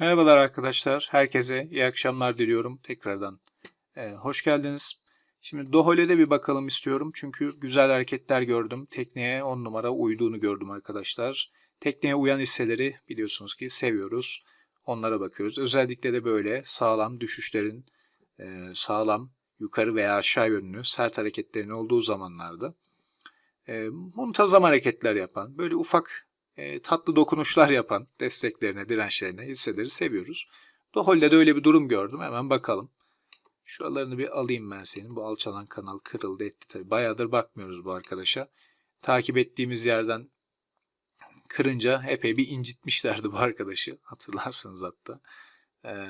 Merhabalar arkadaşlar. Herkese iyi akşamlar diliyorum tekrardan. Ee, hoş geldiniz. Şimdi Dohole'de bir bakalım istiyorum. Çünkü güzel hareketler gördüm. Tekneye 10 numara uyduğunu gördüm arkadaşlar. Tekneye uyan hisseleri biliyorsunuz ki seviyoruz. Onlara bakıyoruz. Özellikle de böyle sağlam düşüşlerin e, sağlam yukarı veya aşağı yönlü sert hareketlerin olduğu zamanlarda e, muntazam hareketler yapan, böyle ufak e, tatlı dokunuşlar yapan desteklerine, dirençlerine hisseleri seviyoruz. Dohol'de de öyle bir durum gördüm. Hemen bakalım. Şuralarını bir alayım ben senin. Bu alçalan kanal kırıldı etti tabii. Bayağıdır bakmıyoruz bu arkadaşa. Takip ettiğimiz yerden kırınca epey bir incitmişlerdi bu arkadaşı. Hatırlarsınız hatta. Ee,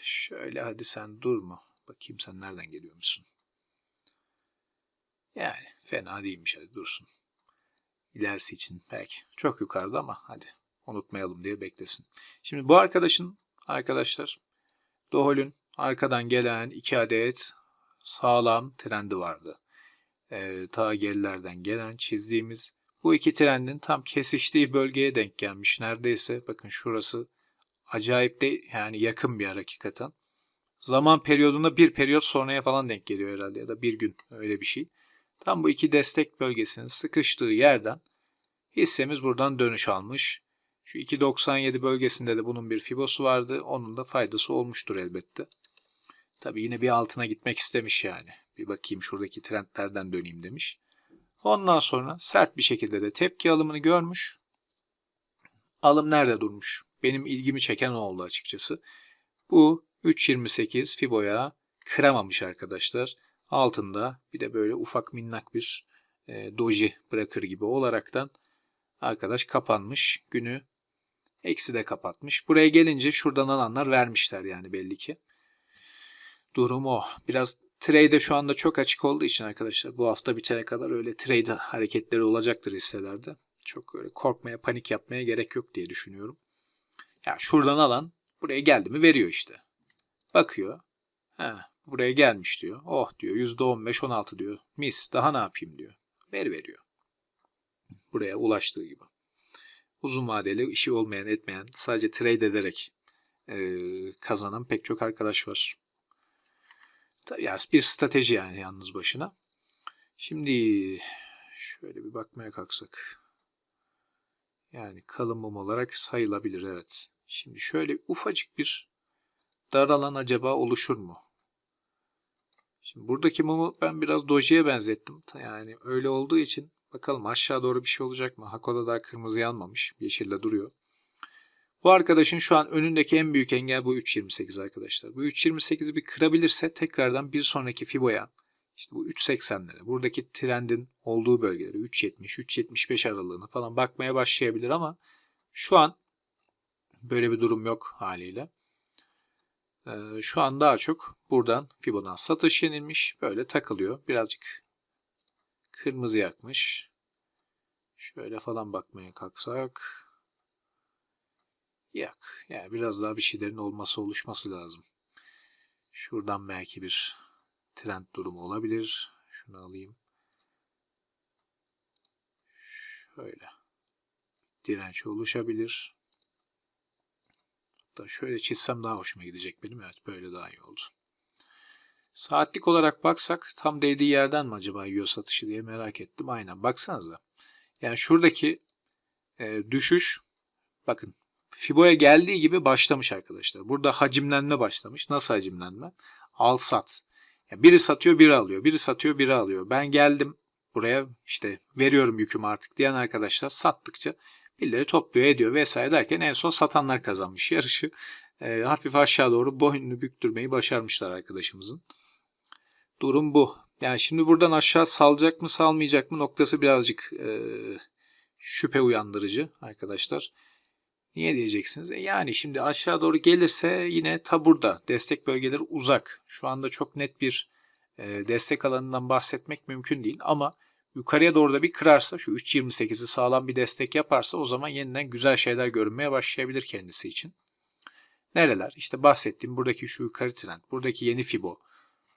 şöyle hadi sen durma. Bakayım sen nereden geliyor musun? Yani fena değilmiş hadi dursun. İlerisi için belki çok yukarıda ama hadi unutmayalım diye beklesin. Şimdi bu arkadaşın arkadaşlar Dohol'ün arkadan gelen iki adet sağlam trendi vardı. Ee, ta gerilerden gelen çizdiğimiz bu iki trendin tam kesiştiği bölgeye denk gelmiş. Neredeyse bakın şurası acayip de yani yakın bir yer hakikaten. Zaman periyodunda bir periyot sonraya falan denk geliyor herhalde ya da bir gün öyle bir şey. Tam bu iki destek bölgesinin sıkıştığı yerden hissemiz buradan dönüş almış. Şu 2.97 bölgesinde de bunun bir fibosu vardı. Onun da faydası olmuştur elbette. Tabi yine bir altına gitmek istemiş yani. Bir bakayım şuradaki trendlerden döneyim demiş. Ondan sonra sert bir şekilde de tepki alımını görmüş. Alım nerede durmuş? Benim ilgimi çeken oldu açıkçası. Bu 3.28 Fibo'ya kıramamış arkadaşlar. Altında bir de böyle ufak minnak bir e, doji bırakır gibi olaraktan arkadaş kapanmış. Günü eksi de kapatmış. Buraya gelince şuradan alanlar vermişler yani belli ki. Durum o. Biraz trade şu anda çok açık olduğu için arkadaşlar bu hafta bitene kadar öyle trade hareketleri olacaktır hisselerde. Çok öyle korkmaya, panik yapmaya gerek yok diye düşünüyorum. Ya şuradan alan buraya geldi mi veriyor işte. Bakıyor. He, buraya gelmiş diyor. Oh diyor %15-16 diyor. Mis daha ne yapayım diyor. Ver veriyor. Buraya ulaştığı gibi. Uzun vadeli işi olmayan etmeyen sadece trade ederek e, kazanan pek çok arkadaş var. Yani bir strateji yani yalnız başına. Şimdi şöyle bir bakmaya kalksak. Yani kalın mum olarak sayılabilir evet. Şimdi şöyle ufacık bir dar alan acaba oluşur mu? Şimdi buradaki mumu ben biraz dojiye benzettim. Yani öyle olduğu için bakalım aşağı doğru bir şey olacak mı? Hakoda daha kırmızı yanmamış. Yeşille duruyor. Bu arkadaşın şu an önündeki en büyük engel bu 3.28 arkadaşlar. Bu 3.28'i bir kırabilirse tekrardan bir sonraki Fibo'ya işte bu 3.80'lere buradaki trendin olduğu bölgeleri 3.70-3.75 aralığını falan bakmaya başlayabilir ama şu an böyle bir durum yok haliyle. Ee, şu an daha çok buradan Fibo'dan satış yenilmiş. Böyle takılıyor. Birazcık kırmızı yakmış. Şöyle falan bakmaya kalksak. Yak. Yani biraz daha bir şeylerin olması oluşması lazım. Şuradan belki bir trend durumu olabilir. Şunu alayım. Şöyle. Direnç oluşabilir. Hatta şöyle çizsem daha hoşuma gidecek benim. Evet böyle daha iyi oldu. Saatlik olarak baksak tam değdiği yerden mi acaba yiyor satışı diye merak ettim. Aynen baksanıza. Yani şuradaki e, düşüş bakın Fibo'ya geldiği gibi başlamış arkadaşlar. Burada hacimlenme başlamış. Nasıl hacimlenme? Al sat. Yani biri satıyor biri alıyor. Biri satıyor biri alıyor. Ben geldim buraya işte veriyorum yükümü artık diyen arkadaşlar sattıkça birileri topluyor ediyor vesaire derken en son satanlar kazanmış yarışı. E, hafif aşağı doğru boynunu büktürmeyi başarmışlar arkadaşımızın. Durum bu. Yani şimdi buradan aşağı salacak mı salmayacak mı noktası birazcık e, şüphe uyandırıcı arkadaşlar. Niye diyeceksiniz? E yani şimdi aşağı doğru gelirse yine ta burada. Destek bölgeleri uzak. Şu anda çok net bir e, destek alanından bahsetmek mümkün değil. Ama yukarıya doğru da bir kırarsa şu 3.28'i sağlam bir destek yaparsa o zaman yeniden güzel şeyler görünmeye başlayabilir kendisi için. Nereler? İşte bahsettiğim buradaki şu yukarı trend, buradaki yeni Fibo.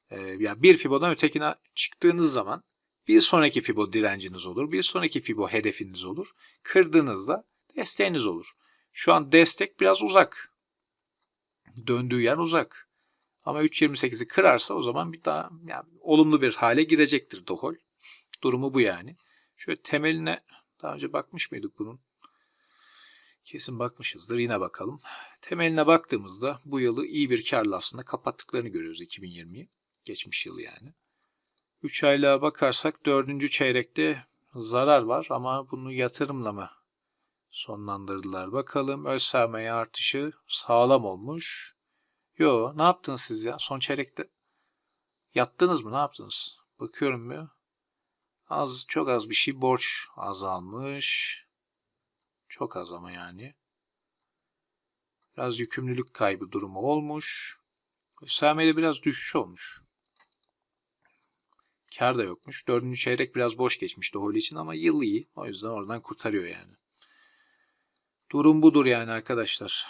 Ee, yani bir Fibo'dan ötekine çıktığınız zaman bir sonraki Fibo direnciniz olur, bir sonraki Fibo hedefiniz olur. Kırdığınızda desteğiniz olur. Şu an destek biraz uzak. Döndüğü yer uzak. Ama 3.28'i kırarsa o zaman bir daha yani olumlu bir hale girecektir Dohol. Durumu bu yani. Şöyle temeline daha önce bakmış mıydık bunun? Kesin bakmışızdır. Yine bakalım. Temeline baktığımızda bu yılı iyi bir karla aslında kapattıklarını görüyoruz 2020'yi. Geçmiş yılı yani. 3 aylığa bakarsak 4. çeyrekte zarar var ama bunu yatırımla mı sonlandırdılar? Bakalım öz sermaye artışı sağlam olmuş. Yo ne yaptınız siz ya? Son çeyrekte yattınız mı? Ne yaptınız? Bakıyorum ya. Az çok az bir şey borç azalmış. Çok az ama yani. Biraz yükümlülük kaybı durumu olmuş. Sermayede biraz düşüş olmuş. Kar da yokmuş. Dördüncü çeyrek biraz boş geçmiş Dohol için ama yıl iyi. O yüzden oradan kurtarıyor yani. Durum budur yani arkadaşlar.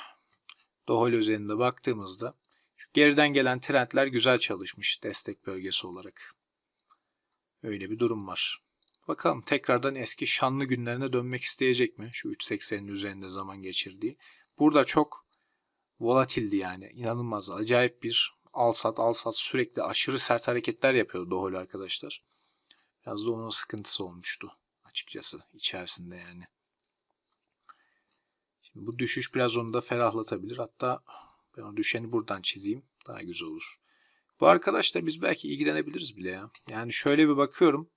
Dohol üzerinde baktığımızda şu geriden gelen trendler güzel çalışmış destek bölgesi olarak. Öyle bir durum var. Bakalım tekrardan eski şanlı günlerine dönmek isteyecek mi? Şu 3.80'in üzerinde zaman geçirdiği. Burada çok volatildi yani. İnanılmaz. Acayip bir al sat al sat sürekli aşırı sert hareketler yapıyordu Dohol arkadaşlar. Biraz da onun sıkıntısı olmuştu açıkçası içerisinde yani. Şimdi bu düşüş biraz onu da ferahlatabilir. Hatta ben o düşeni buradan çizeyim. Daha güzel olur. Bu arkadaşlar biz belki ilgilenebiliriz bile ya. Yani şöyle bir bakıyorum.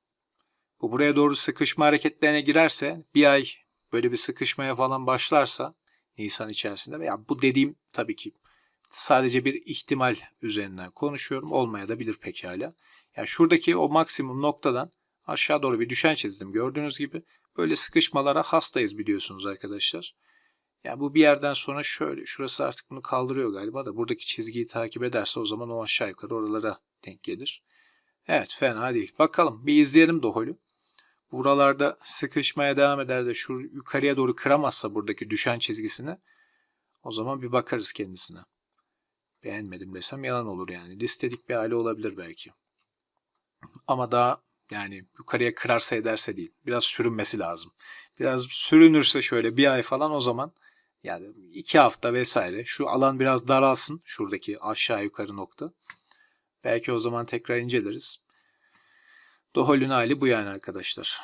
Bu buraya doğru sıkışma hareketlerine girerse bir ay böyle bir sıkışmaya falan başlarsa Nisan içerisinde veya bu dediğim tabii ki sadece bir ihtimal üzerinden konuşuyorum. Olmaya da bilir pekala. Yani şuradaki o maksimum noktadan aşağı doğru bir düşen çizdim. Gördüğünüz gibi böyle sıkışmalara hastayız biliyorsunuz arkadaşlar. Yani bu bir yerden sonra şöyle şurası artık bunu kaldırıyor galiba da buradaki çizgiyi takip ederse o zaman o aşağı yukarı oralara denk gelir. Evet fena değil. Bakalım bir izleyelim Dohol'ü. Buralarda sıkışmaya devam eder de şu yukarıya doğru kıramazsa buradaki düşen çizgisini o zaman bir bakarız kendisine. Beğenmedim desem yalan olur yani. Listelik bir hali olabilir belki. Ama daha yani yukarıya kırarsa ederse değil. Biraz sürünmesi lazım. Biraz sürünürse şöyle bir ay falan o zaman yani iki hafta vesaire şu alan biraz daralsın şuradaki aşağı yukarı nokta. Belki o zaman tekrar inceleriz. Dohol'ün hali bu yani arkadaşlar.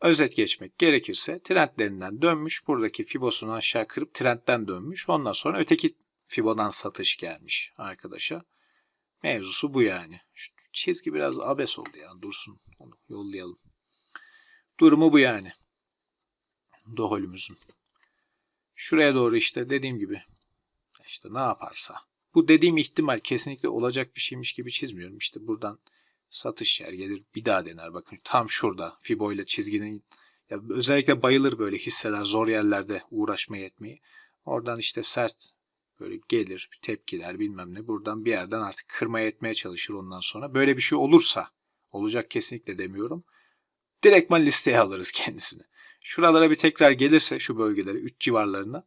Özet geçmek gerekirse trendlerinden dönmüş. Buradaki Fibos'unu aşağı kırıp trendden dönmüş. Ondan sonra öteki Fibo'dan satış gelmiş arkadaşa. Mevzusu bu yani. Şu çizgi biraz abes oldu yani dursun. Onu yollayalım. Durumu bu yani. Dohol'ümüzün. Şuraya doğru işte dediğim gibi işte ne yaparsa. Bu dediğim ihtimal kesinlikle olacak bir şeymiş gibi çizmiyorum. İşte buradan satış yer gelir bir daha dener. Bakın tam şurada Fibo ile çizginin ya özellikle bayılır böyle hisseler zor yerlerde uğraşmaya etmeyi. Oradan işte sert böyle gelir bir tepkiler bilmem ne buradan bir yerden artık kırmaya etmeye çalışır ondan sonra. Böyle bir şey olursa olacak kesinlikle demiyorum. Direktman listeye alırız kendisini. Şuralara bir tekrar gelirse şu bölgelere 3 civarlarına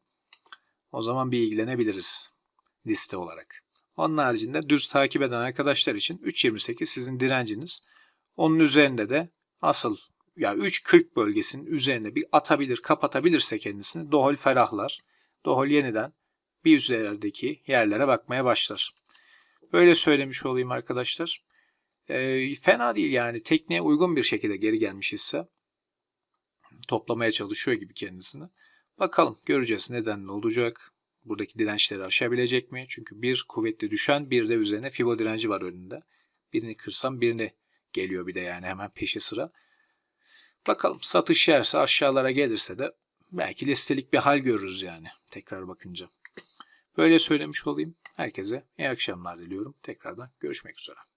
o zaman bir ilgilenebiliriz liste olarak. Onun haricinde düz takip eden arkadaşlar için 3.28 sizin direnciniz. Onun üzerinde de asıl ya yani 3.40 bölgesinin üzerine bir atabilir, kapatabilirse kendisini Dohol ferahlar. Dohol yeniden bir üzerindeki yerlere bakmaya başlar. Böyle söylemiş olayım arkadaşlar. E, fena değil yani tekniğe uygun bir şekilde geri gelmiş ise toplamaya çalışıyor gibi kendisini. Bakalım göreceğiz neden ne olacak. Buradaki dirençleri aşabilecek mi? Çünkü bir kuvvetli düşen bir de üzerine Fibo direnci var önünde. Birini kırsam birini geliyor bir de yani hemen peşi sıra. Bakalım satış yerse aşağılara gelirse de belki listelik bir hal görürüz yani tekrar bakınca. Böyle söylemiş olayım. Herkese iyi akşamlar diliyorum. Tekrardan görüşmek üzere.